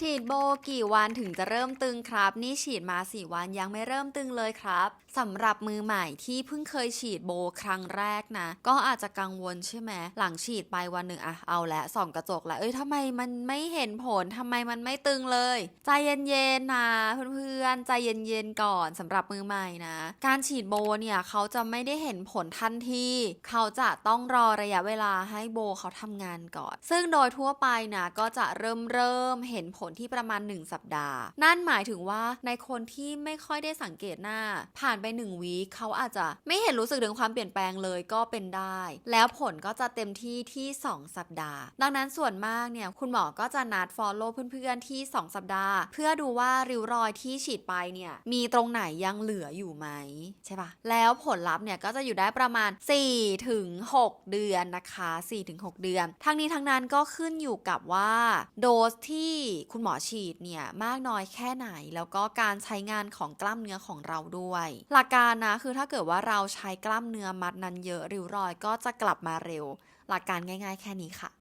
ฉีดโบกี่วันถึงจะเริ่มตึงครับ นี่ฉีดมา 4 วันยังไม่เริ่มตึงเลยครับสำหรับมือใหม่ที่เพิ่งเคยฉีดโบครั้งแรกนะ ก็อาจจะกังวลใช่ไหมหลังฉีดไปวันหนึ่งอะเอาละส่องกระจกแล้วเอ้ยทำไมมันไม่เห็นผลทำไมมันไม่ตึงเลย ใจเย็นๆนะเพื่อนๆใจเย็นๆก่อนสำหรับมือใหม่นะ การฉีดโบเนี่ยเขาจะไม่ได้เห็นผลทันทีเขาจะต้องรอระยะเวลาให้โบเขาทำงานก่อน ซึ่งโดยทั่วไปนะก็จะเริ่มเริ่มเห็นผลที่ประมาณ 1 สัปดาห์ นั่นหมายถึงว่าในคนที่ไม่ค่อยได้สังเกตหน้า ผ่านไป1วีคเขาอาจจะไม่เห็นรู้สึกถึงความเปลี่ยนแปลงเลยก็เป็นได้ แล้วผลก็จะเต็มที่ที่ 2 สัปดาห์ ดังนั้นส่วนมากเนี่ยคุณหมอก็จะนัด follow เพื่อนๆที่ 2 สัปดาห์ เพื่อดูว่าริ้วรอยที่ฉีดไปเนี่ยมีตรงไหนยังเหลืออยู่ไหมใช่ปะแล้วผลลัพธ์เนี่ยก็จะอยู่ได้ประมาณ4ถึง6เดือนนะคะ4ถึง6เดือน ทั้งนี้ทั้งนั้นก็ขึ้นอยู่กับว่า โดสที่คุณหมอฉีดเนี่ยมากน้อยแค่ไหน แล้วก็การใช้งานของกล้ามเนื้อของเราด้วย หลักการนะคือถ้าเกิดว่าเราใช้กล้ามเนื้อมัดนั้นเยอะริ้วรอยก็จะกลับมาเร็ว หลักการง่าย ๆ แค่นี้ค่ะ